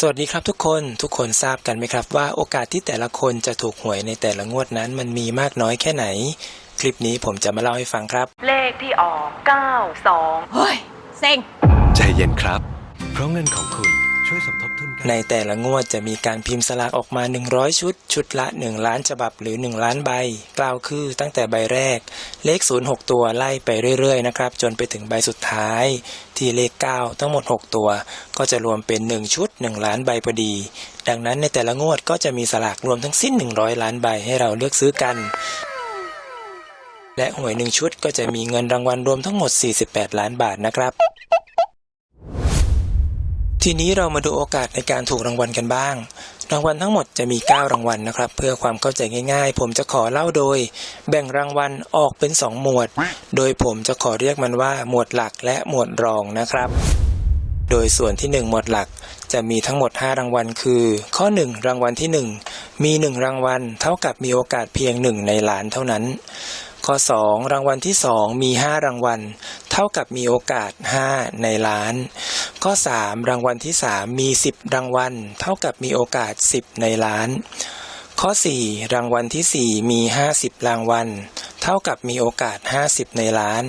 สวัสดีครับทุกคนทุกคนทราบกันไหมครับว่าโอกาสที่แต่ละคนจะถูกหวยในแต่ละงวดนั้นมันมีมากน้อยแค่ไหน คลิปนี้ผมจะมาเล่าให้ฟังครับ เลขที่ออก 92 เฮ้ย เซ็ง ใจเย็นครับ เพราะเงินของคุณช่วยสมทบทุนกัน ในแต่ละงวดจะมีการพิมพ์สลากออกมา 100 ชุด ชุดละ 1 ล้านฉบับหรือ 1 ล้านใบ กล่าวคือตั้งแต่ใบแรก เลข 0 6 ตัวไล่ไปเรื่อยๆนะครับ จนไปถึงใบสุดท้าย ที่เลข 9 ทั้งหมด 6 ตัว ก็จะรวมเป็น 1 ชุด 1 ล้านใบพอดี ดังนั้นในแต่ละงวดก็จะมีสลากรวมทั้งสิ้น 100 ล้านใบให้เราเลือกซื้อกันและหวยหนึ่งชุดก็จะมีเงินรางวัลรวมทั้งหมด 48 ล้านบาทนะครับ ทีนี้เรามาดูโอกาสในการถูกรางวัลกันบ้าง รางวัลทั้งหมดจะมี 9 รางวัลนะครับ เพื่อความเข้าใจง่ายๆ ผมจะขอเล่าโดย แบ่งรางวัลออกเป็น 2 หมวด โดยผมจะขอเรียกมันว่า หมวดหลักและหมวดรองนะครับ โดยส่วนที่ 1 หมวดหลักจะมีทั้งหมด 5 รางวัลคือ ข้อ 1 รางวัลที่ 1 มี 1 รางวัล เท่ากับมีโอกาสเพียง 1 ในล้านเท่านั้น ข้อ 2 รางวัลที่ 2 มี 5 รางวัล เท่ากับมีโอกาส 5 ในล้าน ข้อ 3 รางวัลที่ 3 มี 10 รางวัล เท่ากับมีโอกาส 10 ในล้าน ข้อ 4 รางวัลที่ 4 มี 50 รางวัล เท่ากับมีโอกาส 50 ในล้าน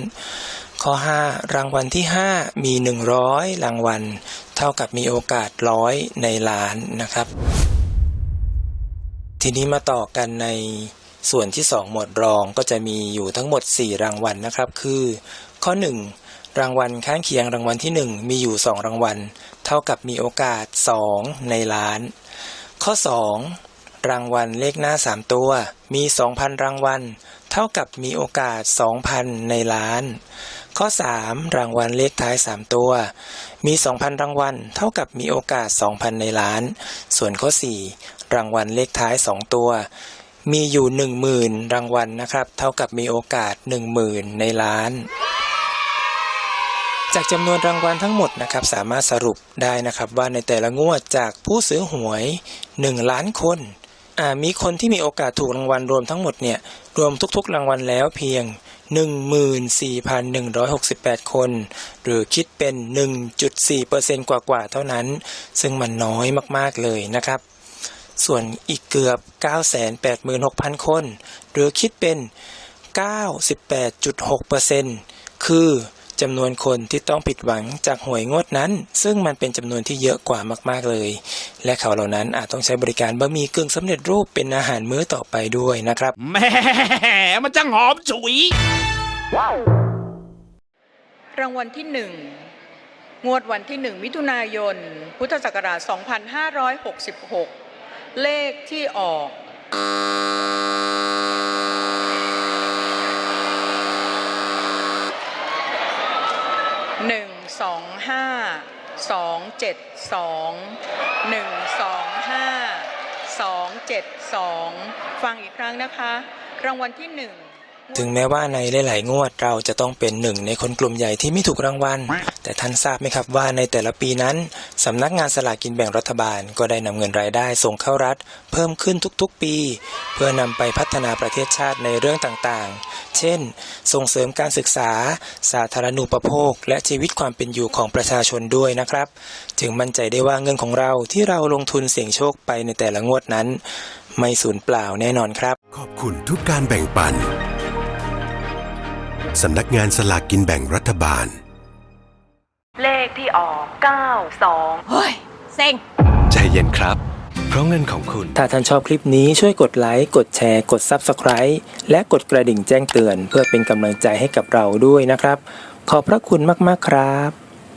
ข้อ 5 รางวัลที่ 5 มี 100 รางวัล เท่ากับมีโอกาสร้อยในล้านนะครับ ทีนี้มาต่อกันในส่วนที่ 2 หมวดรองก็จะมีอยู่ทั้งหมด 4 รางวัลนะครับ คือ ข้อ 1 รางวัลข้างเคียงรางวัลที่ 1 มีอยู่ 2 รางวัล เท่ากับมีโอกาส 2 ในล้าน ข้อ 2 รางวัลเลขหน้า 3 ตัว มี 2,000 รางวัล เท่ากับมีโอกาส 2,000 ในล้าน ข้อ 3 รางวัลเลขท้าย 3 ตัว มี 2,000 รางวัล เท่ากับมีโอกาส 2,000 ในล้าน ส่วนข้อ 4 รางวัลเลขท้าย 2 ตัวมีอยู่ 10,000 รางวัลนะครับ เท่ากับมีโอกาส 10,000 ในล้าน จากจำนวนรางวัลทั้งหมดนะครับสามารถสรุปได้นะครับว่าในแต่ละงวดจากผู้ซื้อหวย 1 ล้านคนมีคนที่มีโอกาสถูกรางวัลรวมทั้งหมดเนี่ยรวมทุกๆรางวัลแล้วเพียง 14,168 คน หรือคิดเป็น 1.4%กว่าๆเท่านั้น ซึ่งมันน้อยมากๆเลยนะครับ ส่วนอีกเกือบ 986,000 คน หรือคิดเป็น 98.6%คือ จำนวนคนที่ต้องผิดหวังจากหวยงวดนั้น ซึ่งมันเป็นจำนวนที่เยอะกว่ามากๆเลย และเขาเหล่านั้นอาจต้องใช้บริการบะหมี่กึ่งสำเร็จรูปเป็นอาหารมื้อต่อไปด้วยนะครับแหม่มันจังหอมฉุย รางวัลที่1งวดวันที่1มิถุนายน พุทธศักราช 2566 เลขที่ออก หนึ่งสองห้าสองเจ็ดสองหนึ่งสองห้าสองเจ็ดสองฟังอีกครั้งนะคะ รางวัลที่หนึ่ง ถึงแม้ว่าในหลาย ๆ งวดเราจะต้องเป็นหนึ่งในคนกลุ่มใหญ่ที่ไม่ถูกรางวัล แต่ท่านทราบไหมครับว่าในแต่ละปีนั้น สำนักงานสลากกินแบ่งรัฐบาล ก็ได้นำเงินรายได้ส่งเข้ารัฐ เพิ่มขึ้นทุก ๆ ปี เพื่อนำไปพัฒนาประเทศชาติในเรื่องต่าง ๆ เช่น ส่งเสริมการศึกษา สาธารณูปโภค และชีวิตความเป็นอยู่ของประชาชนด้วยนะครับ จึงมั่นใจได้ว่าเงินของเราที่เราลงทุนเสี่ยงโชคไปในแต่ละงวดนั้น ไม่สูญเปล่าแน่นอนครับ ขอบคุณทุกการแบ่งปัน สำนักงานสลากกินแบ่งรัฐบาล เลขที่ออก92เฮ้ยเซ็งใจเย็นครับ เพราะเงินของคุณ ถ้าท่านชอบคลิปนี้ช่วยกดไลค์ กดแชร์ กด Subscribe และกดกระดิ่งแจ้งเตือน เพื่อเป็นกำลังใจให้กับเราด้วยนะครับ ขอบพระคุณมากๆครับ